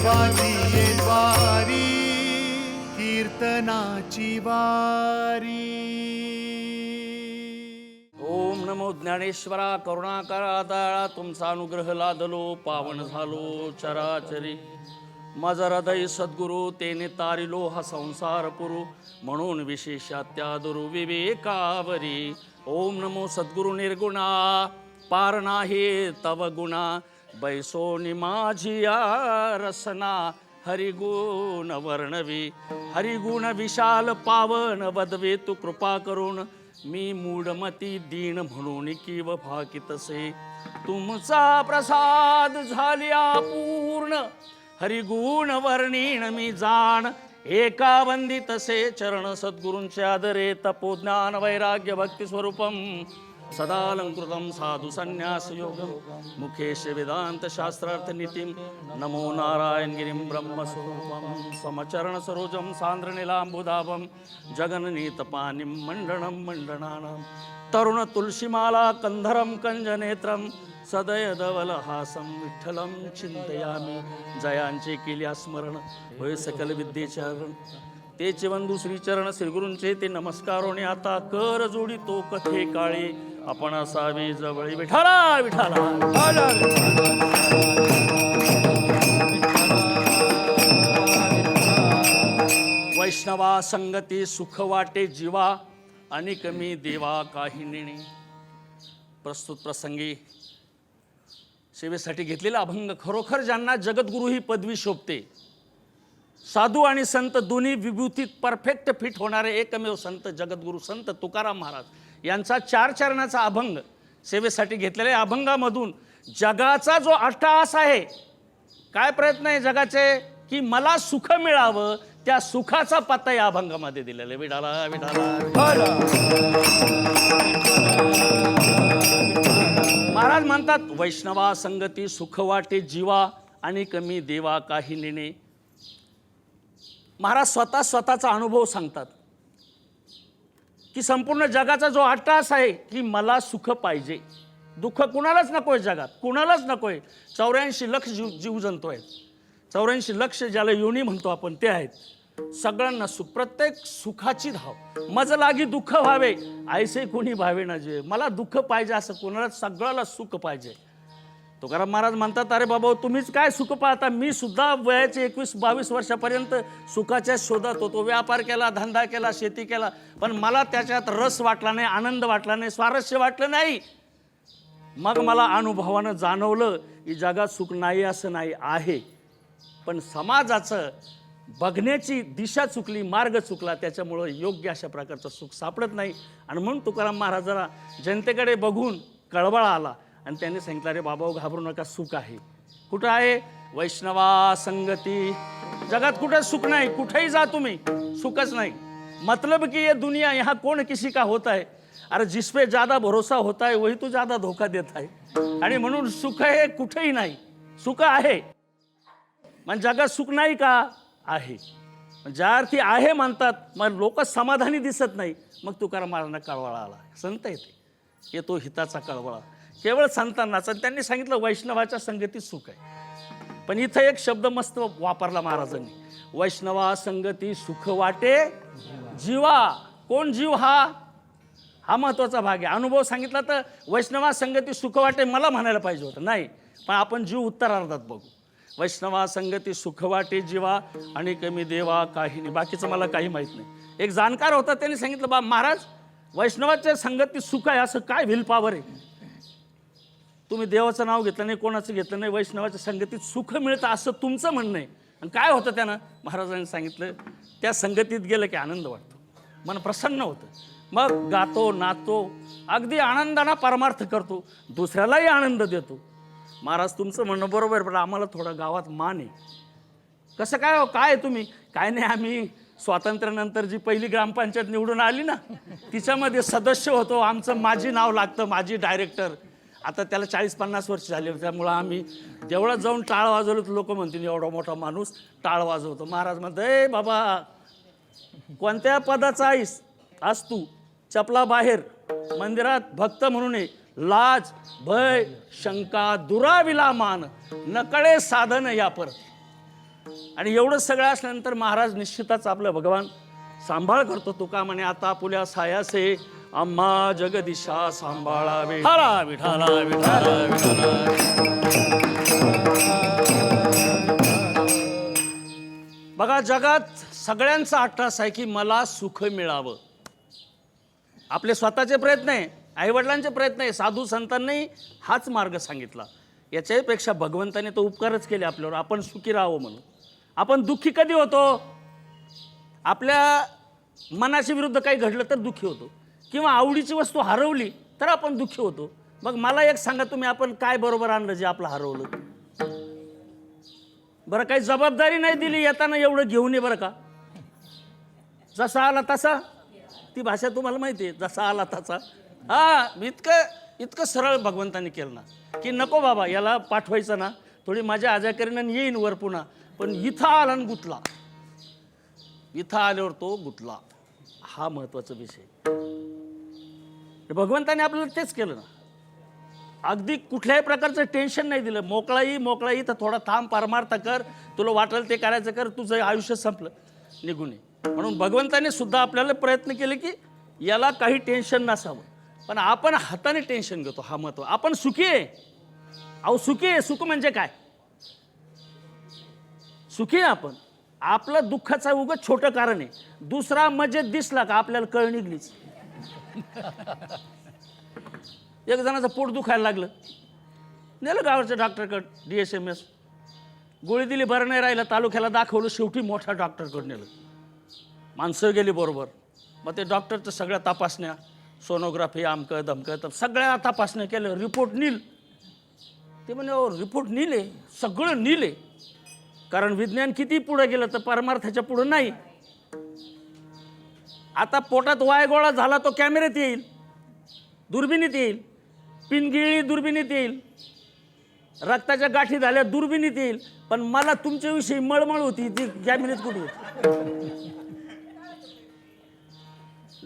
देवाची वारी कीर्तनाची वारी. ओम नमो ज्ञानेश्वरा करुणाकरा दळा तुमचा अनुग्रह लादलो पावन झालो चराचरी. माझा हृदय सद्गुरु तेने तारिलो हा संसार पुरू. म्हणून विशेषात्यादुरु विवेकावरी. ओम नमो सद्गुरु निर्गुणा पार नाही तव गुणा. बैसोनी माझी रसना हरिगुण वर्णवी. हरिगुण विशाल पावन वदवे तू कृपा करून मी मूढमती दीन म्हणून किव भाकितसे. तुमचा प्रसाद झाल्या पूर्ण हरिगुण वर्णीन मी जाण. एका वंदितसे चरण सद्गुरूंचे आदरे तपोज्ञान वैराग्य भक्ती स्वरूपम सदालंकृतं साधुसन्न्यासयोगं मुखेशवेदान्तशास्त्रार्थनीतिं मुखेश नमो नारायणगिरिं ब्रह्मस्वरूपं। समचरण सरोजं सान्द्रनीलाम्बुदाभं। जगननीतपानिं मण्डनं मण्डनानां। तरुण तुलसीमाला कंधरं कंजनेत्रं सदयदवलहासं विठ्ठलं चिन्तयामि। जयांचे केल्या स्मरण होय सकलविद्येचरण ते तेचे श्रीचरण श्रीगुरूंचे ते नमस्कारोने आता कर जोडी तो कथे काळे। आपण असावी जवळी. विठाला विठाला वैष्णवा संगती सुख वाटे जीवा आणि कमी देवा काही नेणे. प्रस्तुत प्रसंगी सेवेसाठी घेतलेला अभंग खरोखर ज्यांना जगद्गुरु ही पदवी शोभते. साधू आणि संत दोन्ही विभूतीत परफेक्ट फिट होणारे एकमेव संत जगद्गुरु संत तुकाराम महाराज. यांचा चार चरणाचा अभंग सेवेसाठी घेतलेल्या अभंगामधून जगाचा जो अट्टहास आहे काय प्रयत्न आहे जगाचे? की मला सुख मिळावं त्या सुखाचा पत्ता या अभंगामध्ये दिलेला आहे. विडाला विडाला महाराज म्हणतात वैष्णवा संगती सुख वाटे जीवा आणि कमी देवा काही नेणे. महाराज स्वतः स्वतःचा अनुभव सांगतात. की संपूर्ण जगाचा जो अट्टास आहे की मला सुख पाहिजे. दुःख कुणालाच नको आहे जगात कुणालाच नको आहे चौऱ्याऐंशी लक्ष जीव जीवजंतू आहेत चौऱ्याऐंशी लक्ष ज्याला योनी म्हणतो आपण ते आहेत. सगळ्यांना सुख प्रत्येक सुखाची धाव. मज लागी दुःख व्हावे ऐसे कोणी भावे ना जे. मला दुःख पाहिजे असं कोणाला सगळ्याला सुख पाहिजे. तुकाराम महाराज म्हणतात अरे बाबा तुम्हीच काय सुख पाहता? मी सुद्धा वयाचे एकवीस बावीस वर्षापर्यंत सुखाच्या शोधात होतो. व्यापार केला धंदा केला शेती केला. पण मला त्याच्यात रस वाटला नाही आनंद वाटला नाही स्वारस्य वाटलं नाही. मग मला अनुभवानं जाणवलं की जगात सुख नाही असं नाही आहे. पण समाजाचं बघण्याची दिशा चुकली मार्ग चुकला त्याच्यामुळं योग्य अशा प्रकारचं सुख सापडत नाही. आणि म्हणून तुकाराम महाराजाला जनतेकडे बघून कळवळा आला. आणि त्यांनी सांगितलं अरे बाबा घाबरू नका सुख आहे. कुठं आहे? वैष्णवा संगती जगात कुठं सुख नाही कुठेही जा तुम्ही सुखच नाही. मतलब की ये दुनिया यहाँ कोण किसी का होत आहे? अरे जिसपे ज्यादा भरोसा होता है वही तो ज्यादा धोका देत आहे. आणि म्हणून सुख हे कुठेही नाही सुख आहे. म्हणजे जगात सुख नाही का? आहे. ज्या अर्थी आहे म्हणतात मग लोक समाधानी दिसत नाही. मग तुकाराम महाराजांना कळवळा आला. संत येते येतो हिताचा कळवळा. केवळ संतांनाच आणि त्यांनी सांगितलं वैष्णवाच्या संगतीत सुख आहे. पण इथं एक शब्द मस्त वापरला महाराजांनी. वैष्णवा संगती सुख वाटे जीवा. कोण जीव हा? हा महत्त्वाचा भाग आहे. अनुभव सांगितला तर वैष्णवा संगती सुख वाटे मला म्हणायला पाहिजे होतं. नाही पण आपण जीव उत्तरार्धात बघू. वैष्णवा संगती सुख वाटे जीवा. आणि कमी देवा काही नाही. बाकीचं मला काही माहीत नाही. एक जाणकार होता त्यांनी सांगितलं बा महाराज वैष्णवाच्या संगती सुख आहे असं काय व्हील पावर आहे? तुम्ही देवाचं नाव घेतलं नाही कोणाचं घेतलं नाही वैष्णवाच्या संगतीत सुख मिळतं असं तुमचं म्हणणं आहे. आणि काय होतं त्यानं? महाराजांनी सांगितलं त्या संगतीत गेलं की आनंद वाटतो. मन प्रसन्न होतं. मग गातो नाचतो अगदी आनंदानं परमार्थ करतो. दुसऱ्यालाही आनंद देतो. महाराज तुमचं म्हणणं बरोबर पण आम्हाला थोडं गावात मान आहे. कसं काय हो? काय तुम्ही? काय नाही आम्ही स्वातंत्र्यानंतर जी पहिली ग्रामपंचायत निवडून आली ना तिच्यामध्ये सदस्य होतो. आमचं माझी नाव लागतं माझी डायरेक्टर आता त्याला चाळीस पन्नास वर्ष झाली त्यामुळं आम्ही देवळात जाऊन टाळ वाजवलं तर लोक म्हणतील एवढा मोठा माणूस टाळ वाजवतो. महाराज म्हणतो ए बाबा कोणत्या पदाचा आईस? आज तू चपला बाहेर मंदिरात भक्त म्हणून ये. लाज भय शंका दुराविला मान नकळे साधन या परत आणि एवढं सगळं असल्यानंतर महाराज निश्चितच आपलं भगवान सांभाळ करतो तुका म्हणे आता आपुल्या सायासे आम्हा जगदिशा सांभाळा विठाला विठाला विठाला विठाला बघा जगात सगळ्यांचा अट्टास आहे की मला सुख मिळावं. आपले स्वतःचे प्रयत्न आहे आईवडिलांचे प्रयत्न आहे साधू संतांनी हाच मार्ग सांगितला. याच्यापेक्षा भगवंताने तो उपकारच केले आपल्यावर. आपण सुखी राहावं म्हणून. आपण दुःखी कधी होतो? आपल्या मनाच्या विरुद्ध काही घडलं तर दुःखी होतो. किंवा आवडीची वस्तू हरवली तर आपण दुःखी होतो. मग मला एक सांगा तुम्ही आपण काय बरोबर आणलं जे आपलं हरवलं? बरं काही जबाबदारी नाही दिली येताना एवढं घेऊन ये बरं का? जसा आला तसा? ती भाषा तुम्हाला माहिती आहे जसा आला तसा. हा इतकं इतकं सरळ भगवंतानी केलं ना की नको बाबा याला पाठवायचं ना थोडी माझ्या आजाकरीनं येईन वर पुन्हा. पण इथं आला आणि गुतला. इथं आल्यावर तो गुतला. हा महत्त्वाचा विषय. भगवंताने आपल्याला तेच केलं ना. अगदी कुठल्याही प्रकारचं टेन्शन नाही दिलं. मोकळाई मोकळाई तर थोडा थांब परमार्थ कर. तुला वाटेल ते करायचं कर. तुझं आयुष्य संपलं. निघून ये. म्हणून भगवंताने सुद्धा आपल्याला प्रयत्न केले की याला काही टेन्शन नसावं. पण आपण हाताने टेन्शन घेतो. हा महत्त्व. आपण सुखी आहे. अहो सुखी आहे. सुख म्हणजे काय? सुखी आहे आपण. आपलं दुःखाचा उगं छोटं कारण आहे. दुसरा मजेत दिसला का आपल्याला कळ निघलीच. एक जणाचं पोट दुखायला लागलं. नेलं गावाच्या डॉक्टरकडं डी एस एम एस गोळी दिली बरं नाही राहिलं तालुक्याला दाखवलं शेवटी मोठ्या डॉक्टरकडं नेलं. माणसं गेली बरोबर. मग ते डॉक्टरचं सगळ्या तपासण्या सोनोग्राफी आमकं दमकं तर सगळ्या तपासण्या केल्या रिपोर्ट नील. ते म्हणे "अहो, रिपोर्ट नीले सगळं नीले कारण विज्ञान किती पुढे गेलं तर परमार्थाच्या पुढं नाही. आता पोटात वायगोळा झाला तो कॅमेऱ्यात येईल. दुर्बिणीत येईल. पिनगिळी दुर्बिणीत येईल. रक्ताच्या गाठी झाल्या दुर्बिणीत येईल. पण मला तुमच्याविषयी मळमळ होती ती कॅमेऱ्यात कुठे होती?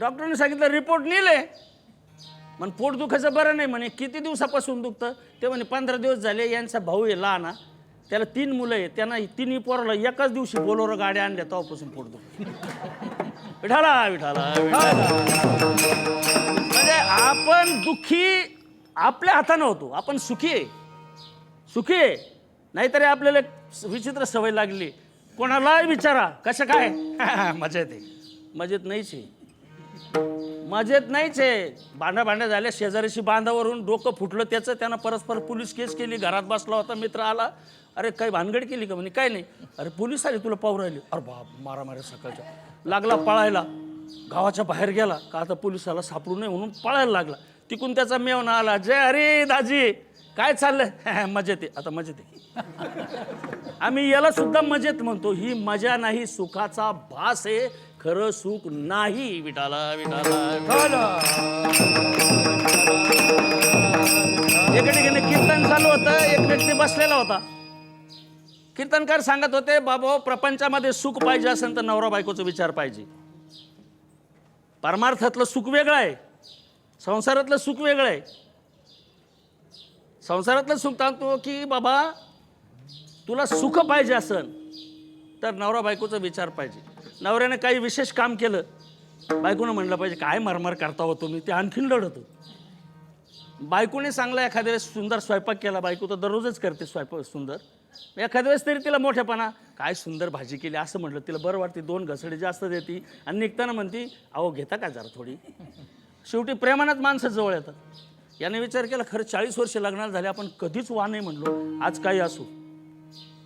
डॉक्टरने सांगितलं रिपोर्ट नेले मग पोट दुखायचं बरं नाही म्हणे. किती दिवसापासून दुखतं? ते म्हणे पंधरा दिवस झाले यांचा भाऊ आहे लहाना त्याला तीन मुलं आहे त्यांना तिन्ही पोराला एकाच दिवशी बोलोर गाड्या आणल्या तेव्हापासून पोट दुख विठाला विठाला विठाला. म्हणजे आपण दुःखी आपल्या हातानं होतो. आपण सुखी आहे. सुखी आहे. नाहीतरी आपल्याला विचित्र सवय लागली. कोणालाही विचारा कसं काय? मजेत आहे. मजेत नाहीच आहे. मजेत नाहीच आहे. भांडा भांडा झाल्या शेजाऱ्याशी बांधावरून डोकं फुटलं त्याचं त्यानं परस्पर पोलीस केस केली घरात बसला होता मित्र आला. अरे काही भानगड केली का म्हणे? काय नाही. अरे पोलीस आले तुला पाहू राहिले. अरे बाप मारा मारा सकाळच्या. लागला पळायला. गावाच्या बाहेर गेला. का आता पोलिसाला सापडू नये म्हणून पळायला लागला. तिकून त्याचा मेवना आला. जय अरे दाजी. काय चाललंय? मजेत आहे. आता मजेत आहे. आम्ही याला सुद्धा मजेत म्हणतो. ही मजा नाही सुखाचा भास आहे. खरं सुख नाही. विटाला विटाला एकडे ठिकाणी कीर्तन चालू होतं. एक व्यक्ती बसलेला होता. कीर्तनकार सांगत होते बाबा प्रपंचामध्ये सुख पाहिजे असेल तर नवरा बायकोचा विचार पाहिजे. परमार्थातलं सुख वेगळं आहे संसारातलं सुख वेगळं आहे. संसारातलं सुख सांगतो की बाबा तुला सुख पाहिजे असेल तर नवरा बायकोचा विचार पाहिजे. नवऱ्याने काही विशेष काम केलं बायकोनं म्हणलं पाहिजे काय मरमर करता हो तुम्ही? ते आणखीन लढत बायकोने चांगला एखाद्या वेळेस सुंदर स्वयंपाक केला बायको तर दररोजच करते स्वयंपाक सुंदर. एखाद्या वेळेस तरी तिला मोठेपणा. काय सुंदर भाजी केली असं म्हटलं तिला बरं वाटते दोन घसडे जास्त देते. आणि निघताना म्हणती अहो घेता का जरा थोडी? शेवटी प्रेमानच माणसं जवळ येतात. याने विचार केला खरं चाळीस वर्ष लग्नाला झाले आपण कधीच वा नाही म्हणलो. आज काही असू.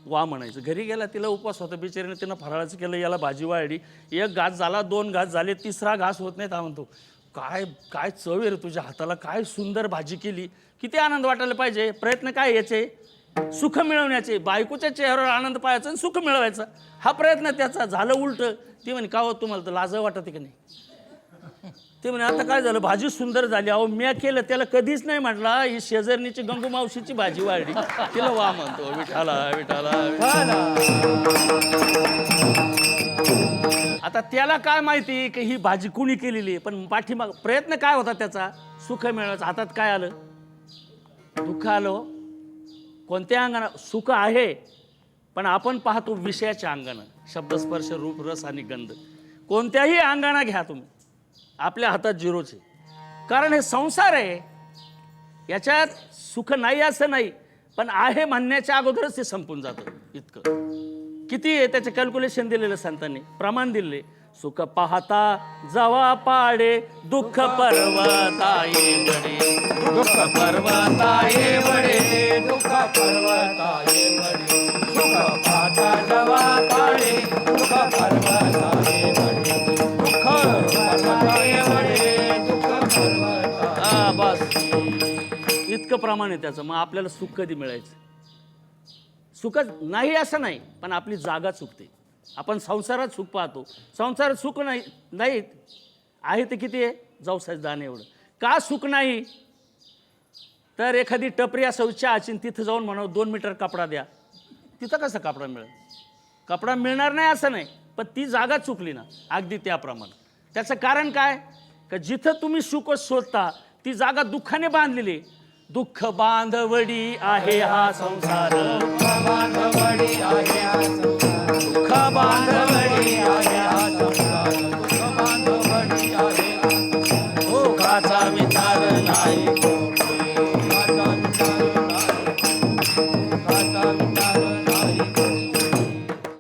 वा म्हणायचं. घरी गेला तिला उपवास होता बिचारीने तिनं फराळाचं केलं याला भाजी वाढली एक घास झाला दोन घास झाले तिसरा घास होत नाही तर म्हणतो. काय काय चव आहे रे तुझ्या हाताला? काय सुंदर भाजी केली? किती आनंद वाटायला पाहिजे? प्रयत्न काय याचे? सुख मिळवण्याचे बायकोच्या चेहऱ्यावर आनंद पाहायचा आणि सुख मिळवायचं. हा प्रयत्न त्याचा झालं उलट. ते म्हणे का हो तुम्हाला तर लाज वाटत की नाही? ते म्हणे आता काय झालं? भाजी सुंदर झाली. अहो म्या केलं त्याला कधीच नाही म्हटला. ही शेजारणीची गंगू मावशीची भाजी वाढली. तिला वा म्हणतो विठाला विठाला आता त्याला काय माहिती की ही भाजी कुणी केलेली आहे? पण पाठीमाग प्रयत्न काय होता त्याचा? सुख मिळवायचं. हातात काय आलं? दुःख आलं हो. कोणत्या अंगाला सुख आहे पण आपण पाहतो विषयाच्या अंगानं. शब्दस्पर्श रूप रस आणि गंध. कोणत्याही अंगाना घ्या तुम्ही. आपल्या हातात झिरोचे कारण हे संसार आहे. याच्यात सुख नाही असं नाही पण आहे म्हणण्याच्या अगोदरच ते संपून जातं इतकं. किती आहे त्याचे कॅल्क्युलेशन दिलेलं संतांनी? प्रमाण दिले सुख पाहता जवा पाडे दुःख पर्वताये बडे दुःख पर्वताये बडे प्रमाण आहे त्याचं. मग आपल्याला सुख कधी मिळायचं? सुख नाही असं नाही पण आपली जागा चुकते. आपण संसारात सुख पाहतो. संसारात सुख नाही नाहीत. आहे ते किती आहे? जाऊ साहेब दाणे एवढं. का सुख नाही? तर एखादी टपरी असं चहाची तिथं जाऊन म्हणावं दोन मीटर कपडा द्या. तिथं कसा कपडा मिळेल? कपडा मिळणार नाही असं नाही पण ती जागा चुकली ना अगदी त्याप्रमाणे. त्याचं कारण काय? का जिथं तुम्ही सुख शोधता ती जागा दुःखाने बांधलेली दुःख बांधवडी आहे हा संसार. बांधवडी आहे हा